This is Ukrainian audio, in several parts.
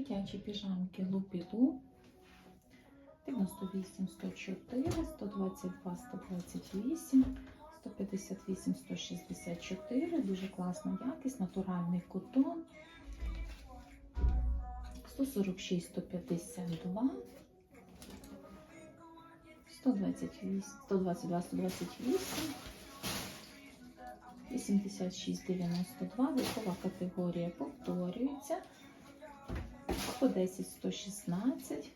Дитячі піжамки Лупілу 98, 104, 122, 128, 158, 164. Дуже класна якість, натуральний котон. 146, 152. 128, 122, 128, 86, 92, вікова категорія повторюється, 110, 116,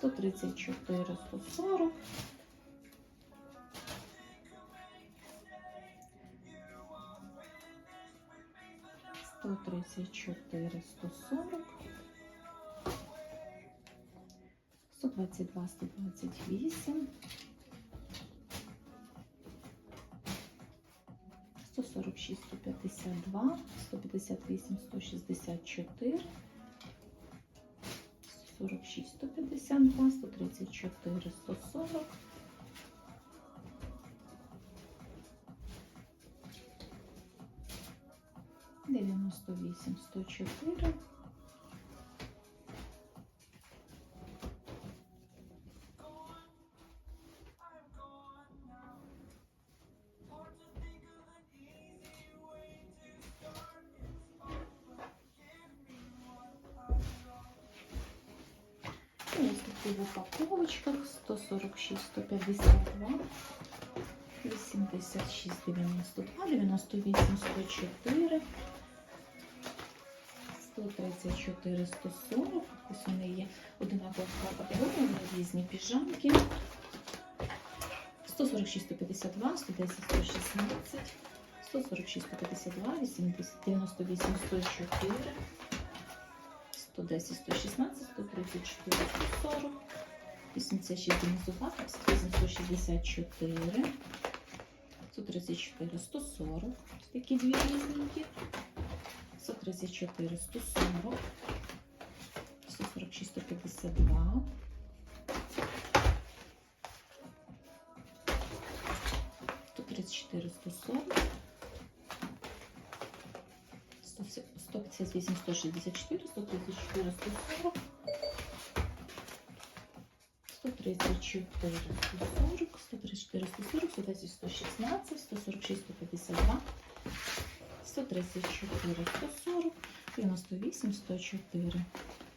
134, 140, 134, 140, 122, 128, 146, 152, 158, 164, 146, 152, 134, 140, 98, 104, ось такі в упаковочках 146, 152, 86, 92, 98, 104, 134, 140. Ось вони є одинакова категорія, різні піжамки. 146, 152, 110, 116, 146, 152, 80, 98, 104. 110, 116, 134, 140, 86, 92, 164, 134, 140, такі дві різненькі, 134, 140, 146, 152, 134, 140, 158, 164, 134, 140, 134, 140, 134, 140, 110, 116, 146, 152, 134, 140, 98, 104.